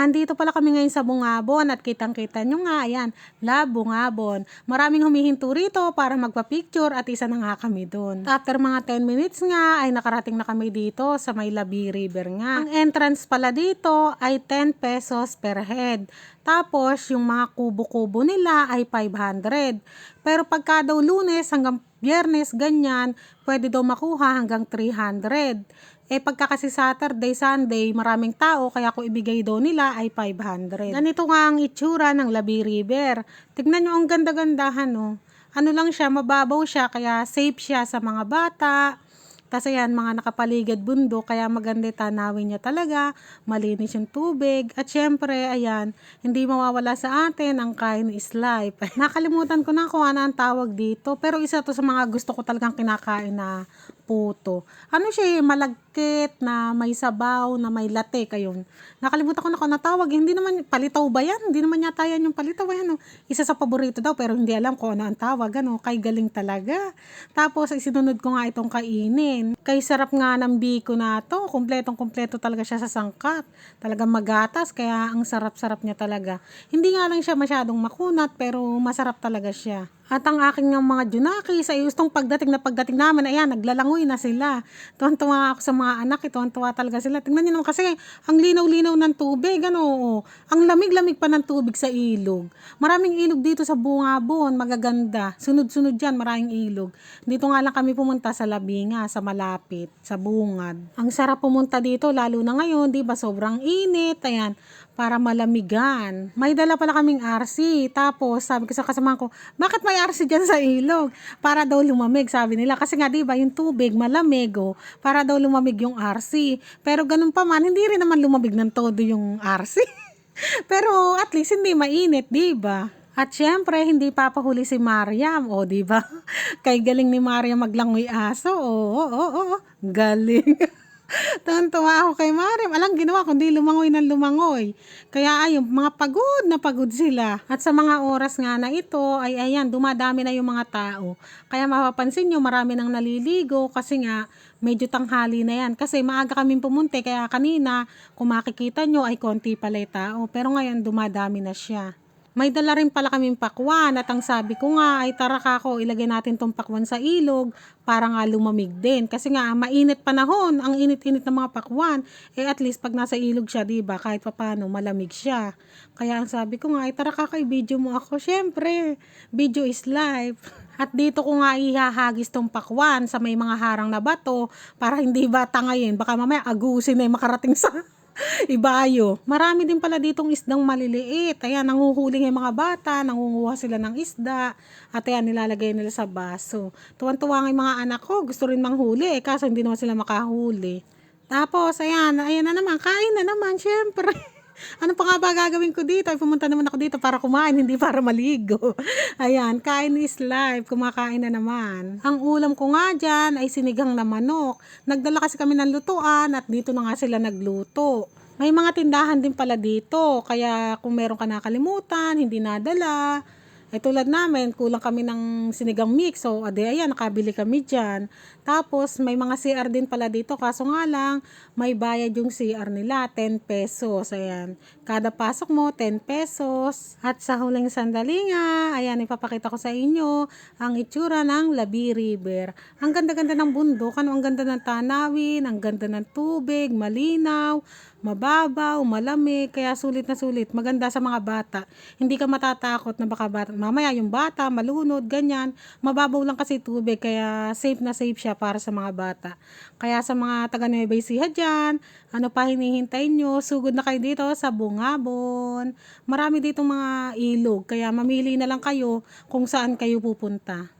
Andito pala kami ngayon sa Bungabon at kitang-kita nyo nga, ayan, Love Bungabon. Maraming humihinto rito para magpa-picture at isa na nga kami doon. After mga 10 minutes nga ay nakarating na kami dito sa may Labi River nga. Ang entrance pala dito ay 10 pesos per head. Tapos yung mga kubo-kubo nila ay 500. Pero pagka daw lunes hanggang biyernes ganyan, pwede daw makuha hanggang 300. Eh pagka kasi Saturday, Sunday, maraming tao, kaya kung ibigay daw nila ay 500. Ganito nga ang itsura ng Labi River. Tignan nyo ang ganda-gandahan, no? Ano lang siya, mababaw siya, kaya safe siya sa mga bata. Tapos ayan, mga nakapaligid bundok, kaya maganda tanawin niya talaga, malinis yung tubig. At syempre, ayan, hindi mawawala sa atin ang kain is life. Nakalimutan ko na kung ano ang tawag dito, pero isa to sa mga gusto ko talagang kinakain na puto. Ano siya eh, malagkit na may sabaw, na may latte kayon. Nakalimutan ko na kung ano tawag, hindi naman, palitaw ba yan? Hindi naman yata yan yung palitaw, ano. Isa sa paborito daw, pero hindi alam kung ano ang tawag, ano, kay galing talaga. Tapos, isinunod ko nga itong kainin. Kay sarap nga ng biko na to, kumpletong kumpleto talaga siya sa sangkap. Talagang magatas, kaya ang sarap-sarap niya talaga. Hindi nga lang siya masyadong makunat, pero masarap talaga siya. At ang aking ng mga junaki, sa gustong pagdating na pagdating namin, ayan, naglalangoy na sila. Tuwan-tuwa ako sa mga anak, tuwan-tuwa talaga sila. Tingnan niyo naman kasi, ang linaw-linaw ng tubig, ano, ang lamig-lamig pa ng tubig sa ilog. Maraming ilog dito sa Bungabon, magaganda. Sunod-sunod dyan, maraming ilog. Dito nga lang kami pumunta sa Labinga, sa malapit, sa Bungad. Ang sarap pumunta dito, lalo na ngayon, di ba, sobrang init, ayan, para malamigan. May dala pala kaming RC. Tapos, sabi ko sa kasama ko, bakit may RC dyan sa ilog? Para daw lumamig, sabi nila. Kasi nga, di ba, yung tubig, malamig, oh, para daw lumamig yung RC. Pero ganun pa man, hindi rin naman lumamig ng todo yung RC. Pero at least hindi mainit, di ba? At syempre, hindi papahuli si Mariam, o di ba? Kay galing ni Mariam maglangoy aso, oo, oo, oo, galing. Tuwan-tuwa ako kay Mariam. Alang ginawa kundi lumangoy ng lumangoy. Kaya ayun, mga pagod na pagod sila. At sa mga oras nga na ito, ay ayan, dumadami na yung mga tao. Kaya mapapansin nyo, marami nang naliligo kasi nga, medyo tanghali na yan. Kasi maaga kaming pumunti, kaya kanina, kung makikita nyo, ay konti pala yung tao. Pero ngayon, dumadami na siya. May dala rin pala kaming pakwan at ang sabi ko nga ay tara kako ilagay natin tong pakwan sa ilog para nga lumamig din. Kasi nga mainit panahon, ang init-init ng mga pakwan. Eh at least pag nasa ilog siya, 'di ba? Kahit papaano malamig siya. Kaya ang sabi ko nga ay tara kako i-video mo ako. Syempre, video is life. At dito ko nga ihahagis tong pakwan sa may mga harang na bato para hindi ba tangayin. Baka mamaya agusin na makarating sa Ibayo. Marami din pala ditong isdang maliliit. Ayan, nanguhuli yung mga bata, nangunguha sila ng isda. At ayan, nilalagay nila sa baso. Tuwan-tuwa nga yung mga anak ko, gusto rin manghuli. Eh, kaso hindi naman sila makahuli. Tapos, ayan, ayan na naman, kain na naman, syempre. Ano pa nga ba gagawin ko dito? Ay, pumunta naman ako dito para kumain, hindi para maligo. Ayan, kain is life. Kumakain na naman. Ang ulam ko nga dyan ay sinigang na manok. Nagdala kasi kami ng lutuan at dito na nga sila nagluto. May mga tindahan din pala dito. Kaya kung meron ka nakalimutan, hindi nadala, eh tulad namin, kulang kami ng sinigang mix. So, ade, ayan, nakabili kami dyan. Tapos, may mga CR din pala dito. Kaso nga lang, may bayad yung CR nila, 10 pesos. Ayan. Kada pasok mo, 10 pesos. At sa huling sandali nga, ayan, ipapakita ko sa inyo ang itsura ng Labi River. Ang ganda-ganda ng bundok, ano, ang ganda ng tanawin, ang ganda ng tubig, malinaw, mababaw, malamig, kaya sulit na sulit. Maganda sa mga bata. Hindi ka matatakot na baka bata. Mamaya yung bata, malunod, ganyan. Mababaw lang kasi tubig, kaya safe na safe siya para sa mga bata. Kaya sa mga taga Nueva Ecija dyan, ano pa hinihintay nyo, sugod na kayo dito sa Bungabon. Marami dito mga ilog, kaya mamili na lang kayo kung saan kayo pupunta.